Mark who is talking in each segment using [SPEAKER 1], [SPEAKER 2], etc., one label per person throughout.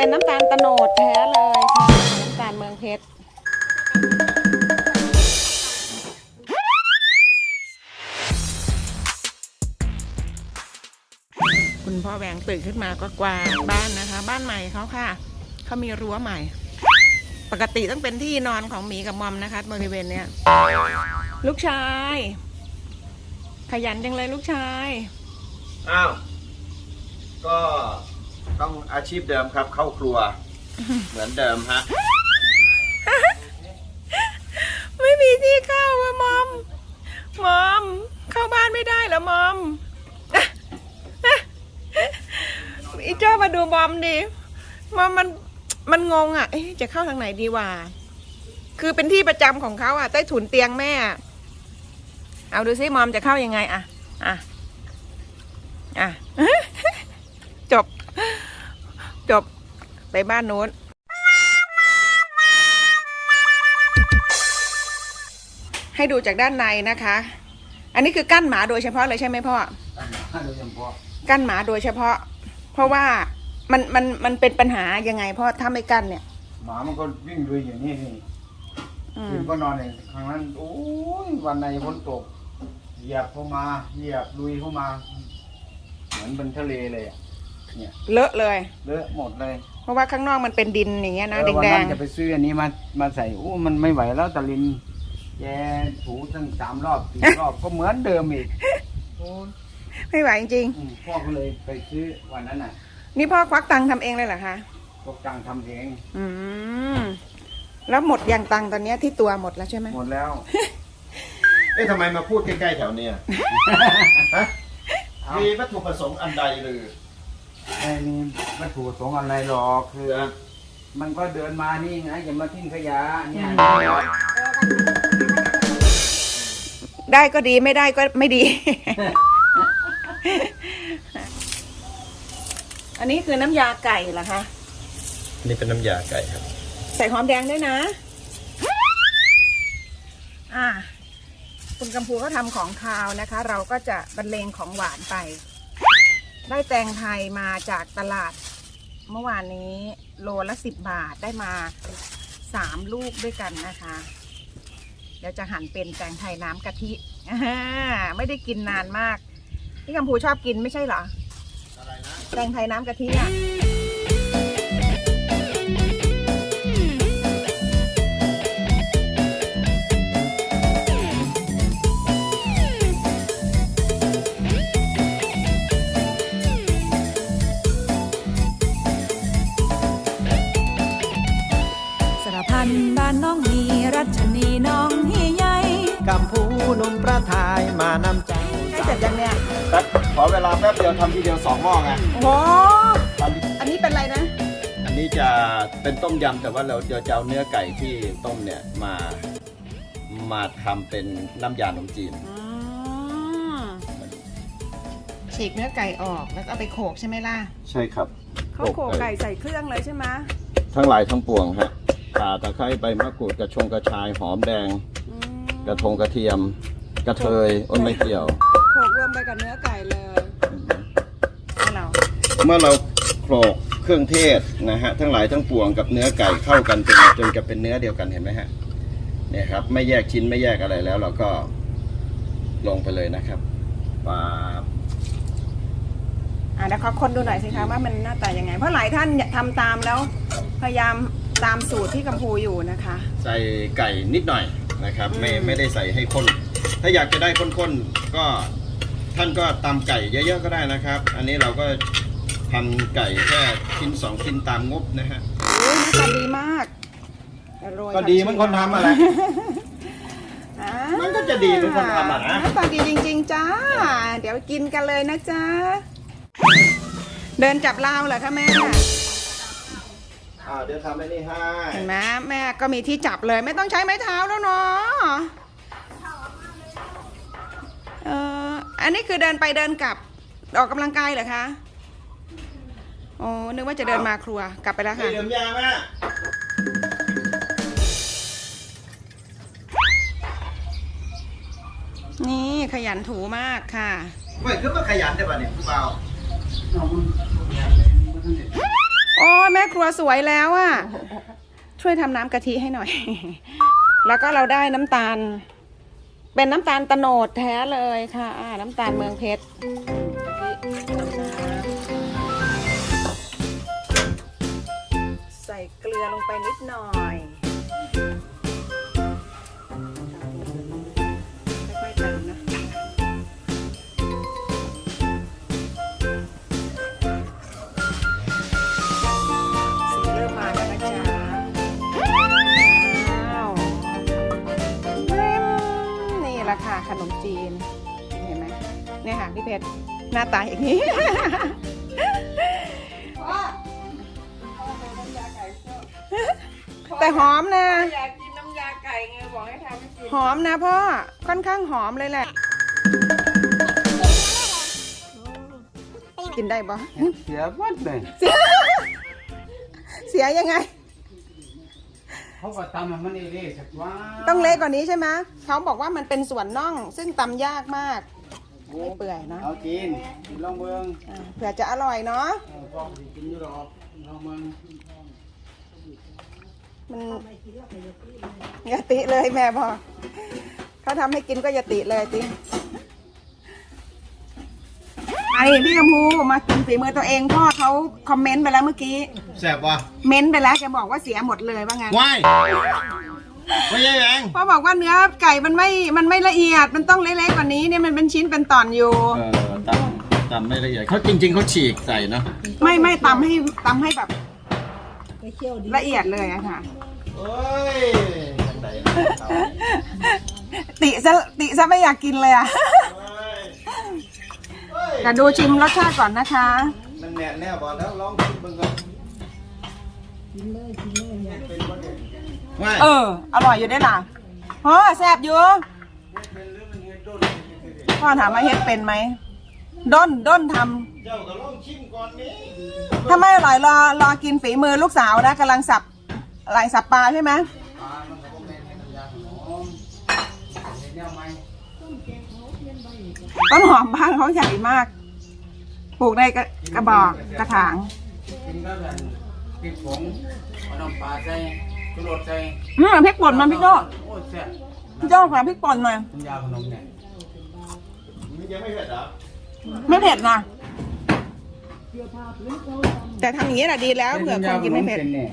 [SPEAKER 1] เป็นน้ำตาลตะโนดแท้เลยค่ะน้ำตาลเมืองเพชรคุณพ่อแหวงตื่นขึ้นมาก็กวาดบ้านนะคะ บ้านใหม่เขาค่ะเขามีรั้วใหม่ ปกติต้องเป็นที่นอนของหมีกับมอมนะคะบริเวณเนี้ยลูกชาย ขยันจังเลยลูกชาย
[SPEAKER 2] อ้าว ก็ ต้องอาชีพเดิมครับ เข้าครัว เหมือนเดิมฮะ
[SPEAKER 1] ไม่มีที่เข้าอะมอม มอม เข้าบ้านไม่ได้เหรอมอมอีเจ้ามาดูมอมดิมอมมันมันงงอะเอ๊ะจะเข้าทางไหนดีวะคือเป็นที่ประจำของเขาอะ ใต้ถุนเตียงแม่อะเอาดูซิมอมจะเข้ายังไง อะ อะ อะ จบไปบ้านนู้น ให้ดูจากด้านในนะคะ อันนี้คือกั้นหมาโดยเฉพาะเลยใช่ไหมพ่อ
[SPEAKER 2] โดยเฉพาะ
[SPEAKER 1] กั้นหมาโดยเฉพาะ เพราะว่ามันมันมันเป็นปัญหายังไงพ่อถ้าไม่กั้นเนี่ย
[SPEAKER 3] หมามันก็วิ่งลุยอยู่นี่นี่
[SPEAKER 1] อืม
[SPEAKER 3] คืนก็นอนอย่างครั้งนั้นโอ้ยวันในฝนตก เหยียบเข้ามา เหยียบลุยเข้ามา เหมือนเป็นทะเลเลยอะ เนี่ย
[SPEAKER 1] เลอะเลย
[SPEAKER 3] เลอะหมดเลย
[SPEAKER 1] เพราะว่าข้างนอกมันเป็นดินอย่างเงี้ยนะ
[SPEAKER 3] เออวัน
[SPEAKER 1] แด
[SPEAKER 3] นั้
[SPEAKER 1] ง
[SPEAKER 3] นจะไปซื้ออันนี้มามาใส่โอ้มันไม่ไหวแล้วตะลินแกถูตั้งสามรอบสี่รอบก็เหมือนเดิมอีกโอ้ย
[SPEAKER 1] ๆไม่ไหวจริง
[SPEAKER 3] อืมพ่อก็เลยไปซื้อวันนั้นน่ะ
[SPEAKER 1] ๆนี่พ่อควักตังค์ทำเองเลยเหรอคะ
[SPEAKER 3] พวกจังทำเอง
[SPEAKER 1] อืมแล้วหมดยังตังค์ตอนเนี้ยที่ตัวหมดแล้วใช่ไหม
[SPEAKER 3] หมดแล้ว
[SPEAKER 2] เอ๊ะทำไมมาพูดใกล้ๆแถวเนี้ยฮะมีวัตถุประสงค์อันใดหรือ
[SPEAKER 3] ไม่มีวัตถุประสงค์อะไรหรอกคือ
[SPEAKER 2] นะ
[SPEAKER 3] มันก็เดินมานี่ไงจะมาทิ้งขยะเนี่ย
[SPEAKER 1] ได้ก็ดีไม่ได้ก็ไม่ดี อันนี้คือน้ำยาไก่เหรอคะ
[SPEAKER 2] นี่เป็นน้ำยาไก่ครับ
[SPEAKER 1] ใส่หอมแดงด้วยนะ อ่า คุณกำพูก็ทำของคาวนะคะ เราก็จะบรรเลงของหวานไป ได้แตงไทยมาจากตลาดเมื่อวานนี้โลละสิบบาทได้มาสามลูกด้วยกันนะคะ เดี๋ยวจะหั่นเป็นแตงไทยน้ำกะทิอ่าไม่ได้กินนานมาก พี่กำพูชอบกินไม่ใช่เหรอ
[SPEAKER 2] อะไรนะ
[SPEAKER 1] แตงไทยน้ำกะทิอะ
[SPEAKER 4] ห
[SPEAKER 2] นุ่มประทายมานำใจ
[SPEAKER 1] ใกล้เสร็จยังเนี่ย
[SPEAKER 2] แป๊บขอเวลาแป๊บเดียวทำทีเดียวสองหม้อไง
[SPEAKER 1] โอ้โห
[SPEAKER 2] ตอนนี้
[SPEAKER 1] อันนี้เป็นอะไรนะ
[SPEAKER 2] อันนี้จะเป็นต้มยำแต่ว่าเราเดี๋ยวจะเอาเนื้อไก่ที่ต้มเนี่ยมามาทำเป็นน้ำยาขนมจีน
[SPEAKER 1] อืมฉีกเนื้อไก่ออกแล้วก็เอาไปโขลกใช่ไหมล่ะ
[SPEAKER 2] ใช่ครับ
[SPEAKER 1] เขาโขลกไก่ใส่เครื่องเลยใช่ไหม
[SPEAKER 2] ทั้งหลายทั้งปวงฮะข่าตะไคร้ใบมะกรูดกระชงกระชายหอมแดง
[SPEAKER 1] อืม
[SPEAKER 2] ก ระทงกระเทียม กระเทยอ้นไม่เกี่ยว
[SPEAKER 1] โขลกรวมไปกับเนื้อไก่เลยให้เรา
[SPEAKER 2] เมื่อเราโขลกเครื่องเทศนะฮะทั้งหลายทั้งปวงกับเนื้อไก่เข้ากันจนจนจะเป็นเนื้อเดียวกันเห็นไหมฮะเนี่ยครับ ไม่แยกชิ้นไม่แยกอะไรแล้ว เราก็ลงไปเลยนะครับปาบ
[SPEAKER 1] อะเดี๋ยวขอคนดูหน่อยสิคะว่ามันหน้าตายังไง เพราะหลายท่านทำตามแล้ว พยายามตามสูตรที่กัมพูอยู่นะคะ
[SPEAKER 2] ใส่ไก่นิดหน่อย นะครับ ไม่
[SPEAKER 1] อืม
[SPEAKER 2] ไม่ได้ใส่ให้ข้น ถ้าอยากจะได้ข้นๆก็ท่านก็ตำไก่เยอะๆก็ได้นะครับ อันนี้เราก็ทำไก่แค่ชิ้นสองชิ้นตามงบนะฮะ
[SPEAKER 1] โอ้ยหน้าตาดีมากโรย
[SPEAKER 2] ก็ดีเหมันคนทำอะไร
[SPEAKER 1] อ่า
[SPEAKER 2] มันก็จะดีเหมือนคนทำอะนะ
[SPEAKER 1] หน้าตาดีจริง ๆ จ้า เดี๋ยวกินกันเลยนะจ๊ะเดินจับราวเหรอคะแม่
[SPEAKER 2] อ่าเดี๋ยวทำไอ้นี่ให้
[SPEAKER 1] เห็นไหมแม่ก็มีที่จับเลยไม่ต้องใช้ไม้เท้าแล้วเนาะเอออันนี้คือเดินไปเดินกลับออกกำลังกายเหรอคะโอ้นึกว่าจะเดินมาครัวกลับไปแล้ว
[SPEAKER 2] ไม่
[SPEAKER 1] ค่ะ
[SPEAKER 2] ดื่มยาแม่
[SPEAKER 1] นี่ขยันถูมากค่ะ
[SPEAKER 2] เฮ้ยคือมาขยันได้ป่ะเนี่ยผู้เบา
[SPEAKER 1] โอ้ยแม่ ครัวสวยแล้วอะช่วยทำน้ำกะทิให้หน่อย แล้วก็เราได้น้ำตาล เป็นน้ำตาลตะโนดแท้เลยค่ะอ่าน้ำตาลเมืองเพชรใส่เกลือลงไปนิดหน่อย นี่แหละค่ะขนมจีน เห็นไหมเนี่ยค่ะพี่เพชรหน้าตาอย่างนี้ แต่หอมนะ
[SPEAKER 5] อยากกินน้ำยาไก่ไงบอกให้ทำให้กิน
[SPEAKER 1] หอมนะพ่อ ค่อนข้างหอมเลยแหละ กินได้ปะ
[SPEAKER 3] เสียวัดเลย
[SPEAKER 1] เสียยังไง
[SPEAKER 3] เขาก็ตำให้มันเละๆสักว่า
[SPEAKER 1] ต้องเละกว่านี้ใช่ไหมเขาบอกว่ามันเป็นส่วนน่อง ซึ่งตำยากมาก ไม่เปื่อยเนอะ
[SPEAKER 3] เอากินกินลองเมือง
[SPEAKER 1] อ่าเผื่อจะอร่อยเนาะ
[SPEAKER 3] เออพ่อสิกินอยู่หรอกลองเมือง
[SPEAKER 1] มันอย่าติเลยแม่บอกเขาทำให้กินก็อย่าติเลยติไอ พี่กำพูมากินฝีมือตัวเองพ่อเขาคอมเมนต์ไปแล้วเมื่อกี้
[SPEAKER 2] แซ่บวะ
[SPEAKER 1] เม้นต์ไปแล้วแกบอกว่าเสียหมดเลยว่างั้น
[SPEAKER 2] ว้ายไม่ใช่แหง
[SPEAKER 1] พ่อบอกว่าเนื้อไก่มันไม่ มันไม่ละเอียด มันต้องเล็กๆกว่านี้เนี่ยมันเป็นชิ้นเป็นตอนอยู่
[SPEAKER 2] เออตำตำไม่ละเอียดเขาจริง ๆเขาฉีกใส่เนาะ
[SPEAKER 1] ไม่ไม่ตำให้ตำให้แบบละเอียดเลยอะค่ะ
[SPEAKER 2] เฮ้ยจังใดนะเอา
[SPEAKER 1] ติซะติซะไม่อยากกินเลยอะ
[SPEAKER 2] เฮ้ยเฮ้ย
[SPEAKER 1] แต่ดูชิมรสชาติก่อนนะคะ
[SPEAKER 2] มันแน่แน่บอกแล้วลองชิมเบิ่งก่อนกินเลยกินเลยเป็นบ่เนี่ยว้าย
[SPEAKER 1] เออ อร่อยอยู่ได้หล่ะพ่อแซ่บอยู่พ่อถามว่าเฮ็ดเป็นไหมด้นด้นท
[SPEAKER 2] เจ้าก็ลองชิมก่อนนี่ำ
[SPEAKER 1] ถ้าไม่อร่อยรอรอกินฝีมือลูกสาวนะกำลังสับไหลสับปลาใช่ไหม
[SPEAKER 3] ปลามันก็บ่แม่นเป็นยาหอมเห็นแนวไหม
[SPEAKER 1] ต้นหอมบ้านเขาใหญ่มาก ปลูกในกระกระบอกกระถาง
[SPEAKER 3] กินก็แบบพริกผงเอาน้ำปลาใส่ชูรสใส่
[SPEAKER 1] อืมพริกป่นมาพี่โจ้
[SPEAKER 3] โอ้ยแซ่บ
[SPEAKER 1] พี่โจ้ขอพริกป่นหน่อย
[SPEAKER 3] น้ำยาขนมเนี่ย
[SPEAKER 2] มันยังไม่เผ็ดเหรอ
[SPEAKER 1] ไม่เผ็ดนะ แต่ทำอย่างนี้แหละดีแล้วเผื่อคนกินไม่เผ็ด
[SPEAKER 3] เนี่ย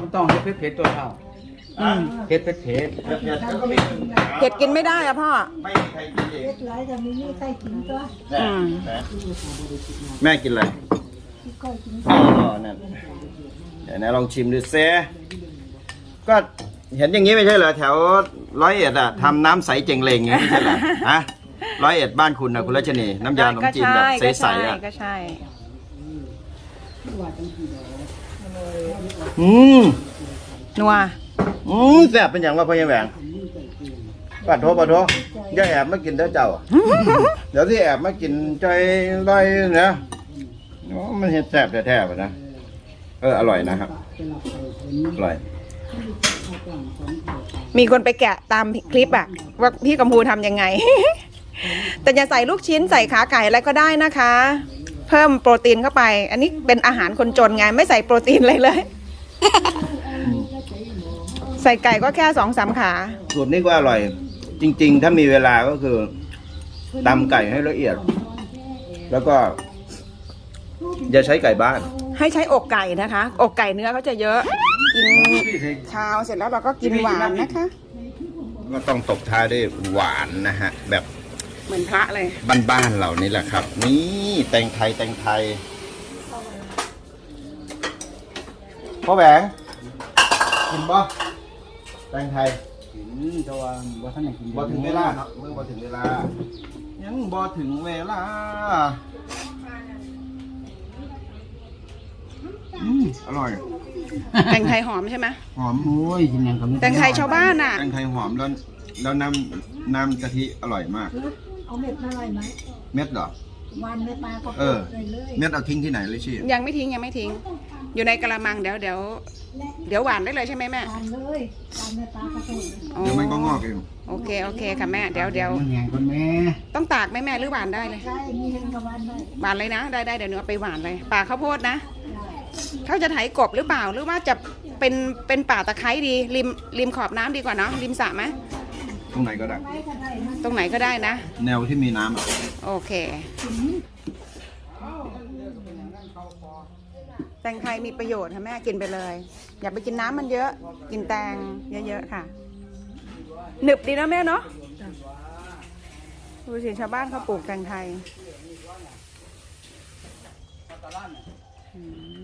[SPEAKER 3] มันต้องเผ็ดเผ็ดๆตัวเท่า
[SPEAKER 1] อืม
[SPEAKER 3] เผ็ดเผ็ดเผ็ด
[SPEAKER 2] เผ็ดเผ็ดก็ไม่ถึง
[SPEAKER 1] เผ็ดกินไม่ได้อะพ่อ
[SPEAKER 2] ไม่มีใครกินเอง
[SPEAKER 6] หลายแต่ไม่มีใครกินก็
[SPEAKER 2] แม่
[SPEAKER 1] อืม
[SPEAKER 2] แม่แม่กินอะไร
[SPEAKER 6] ที่ก้อยกิน
[SPEAKER 2] อ๋อนั่นเดี๋ยวนะลองชิมดูเซก็เห็นอย่างนี้ไม่ใช่เหรอแถวร้อยเอ็ดอะทำน้ำใสเจงเลงอย่างนี้ไม่ใช่เหรอฮะร้อยเอ็ดบ้านคุณนะคุณรัชนีน้ำยาขนมจีนแบบใสๆอะ
[SPEAKER 1] ก็ใช่
[SPEAKER 2] อืม
[SPEAKER 1] นัว
[SPEAKER 2] อืมแซ่บเป็นอย่างว่าพ่อยังแหวงปัดโทปัดโทอย่าแอบมากินเด้อเจ้า เดี๋ยวที่แอบมากินใจไรนะโอ้มันเห็นแซ่บแท้ๆป่ะนะ เอออร่อยนะครับ อร่อย
[SPEAKER 1] มีคนไปแกะตามคลิปอะว่าพี่กัมพูทำยังไง แต่จะใส่ลูกชิ้นใส่ขาไก่อะไรก็ได้นะคะ เพิ่มโปรตีนเข้าไป อันนี้เป็นอาหารคนจนไง ไม่ใส่โปรตีนเลยเลย ใส่ไก่ก็แค่สองสามขา
[SPEAKER 2] สูตรนี้ก็อร่อย จริง ๆ ถ้ามีเวลาก็คือตำไก่ให้ละเอียด แล้วก็ อย่าใช้ไก่บ้าน
[SPEAKER 1] ให้ใช้อกไก่นะคะ อกไก่เนื้อเขาจะเยอะ กินเช้าเสร็จแล้วเราก็กินหวานนะคะ
[SPEAKER 2] ก็ต้องตบท้ายด้วยหวานนะฮะ แบบ
[SPEAKER 1] เหมือนพระเลย
[SPEAKER 2] บ้านๆเหล่านี้แหละครับ นี่แตงไทยแตงไทยพ่อแหวงกินบ่แต งไทย
[SPEAKER 3] กินแต่ว่าบ่ทันได้กิน
[SPEAKER 2] บ่ถึงเวลาเนาะเมื่อบ่ถึงเวลา ยังบ่ถึงเวลาอืมอร่อย
[SPEAKER 1] แตงไทยหอมใช่ไหม
[SPEAKER 2] หอม
[SPEAKER 3] โอ้ยกินหยังก็มี
[SPEAKER 1] แตงไทยชาวบ้านอะ
[SPEAKER 2] แตงไทยหอมแล้วแล้วน้ำน้ำกะทิอร่อยมาก
[SPEAKER 6] เอาเม็ดมาอะไรไหม
[SPEAKER 2] เม็ดเหรอ
[SPEAKER 6] วันไม่ปลาก็
[SPEAKER 2] เออ
[SPEAKER 6] เลยเลย
[SPEAKER 2] เม็ดเอาทิ้งที่ไหนเลยชี่
[SPEAKER 1] ยังไม่ทิ้งยังไม่ทิ้ง อยู่ในกระมังเดี๋ยวเดี๋ยว เดี๋ยวหวานได้เลยใช่ไหมแม่
[SPEAKER 6] ทานเลยทานไม่ปลาก็ต้อง
[SPEAKER 1] อ๋อ
[SPEAKER 2] เดี๋ยวมันก็งอกเอง
[SPEAKER 1] โอเคโอเคค่ะแม่เดี๋ยวเดี๋ยว
[SPEAKER 3] มันแหงคนแม่
[SPEAKER 1] ต้องตากไหมแม่หรือหวานได้เลย
[SPEAKER 6] ใช่มีเห็นกับวันได้
[SPEAKER 1] หวานเลยนะได้ได้เดี๋ยวหนูเอาไปหวานเลยป่าข้าวโพดนะเขาจะไถกบหรือเปล่าหรือว่าจะเป็นเป็นป่าตะไคร้ดีริมริมขอบน้ำดีกว่าเนาะริมสระไหม
[SPEAKER 2] ตรงไหนก็ได้
[SPEAKER 1] ตรงไหนก็ได้นะ
[SPEAKER 2] แนวที่มีน้ำอะ
[SPEAKER 1] โอเคแตงไทยมีประโยชน์ค่ะแม่กินไปเลย อย่าไปกินน้ำมันเยอะ กินแตงเยอะๆค่ะ หนึบดีนะแม่เนาะดูสิชาวบ้านเขาปลูกแตงไทยอืม